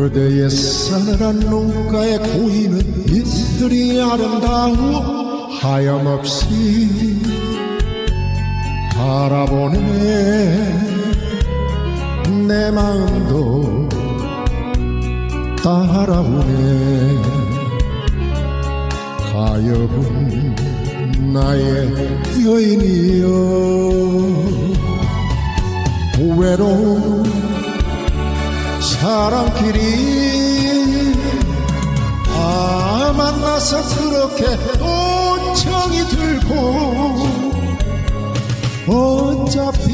그대의 서늘한 눈가에 고이는 이슬이 아름다워 하염없이 바라보네. 내 마음도 따라오네. 가여운 나의 여인이여. 외로운 사람끼리 아 만나서 그렇게 또 정이 들고 어차피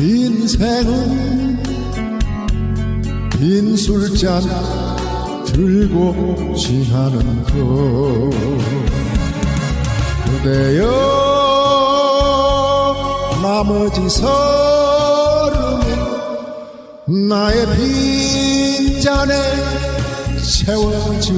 인생은 빈 술잔 들고 취하는 것 그대여 나머지 서름은 나의 빈잔에 채워주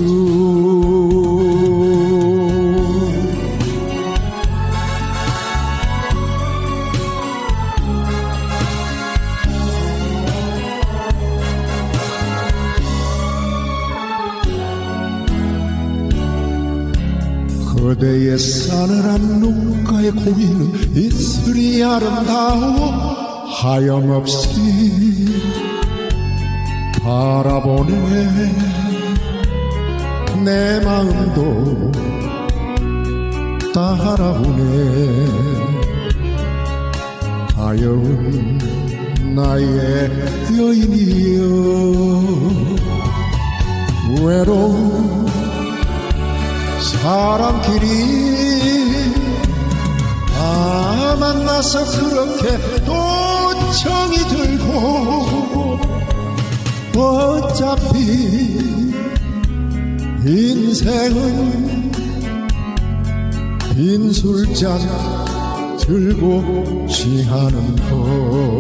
그대의 싸늘한 눈가에 고이는 이슬이 아름다워 하염없이 바라보네. 내 마음도 따라오네. 가여운 나의 여인이여 외로운 사람끼리 아 만나서 그렇게 또 정이 들고 어차피 인생은 빈 술잔 들고 취하는 것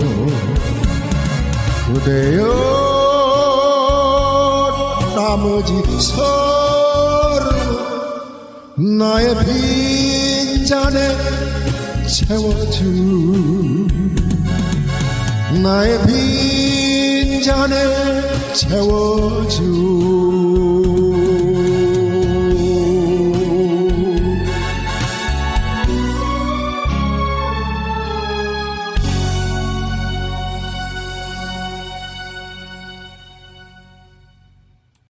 그대여 나머지 서름 나의 빈잔에 채워주 나의 빈잔에 채워주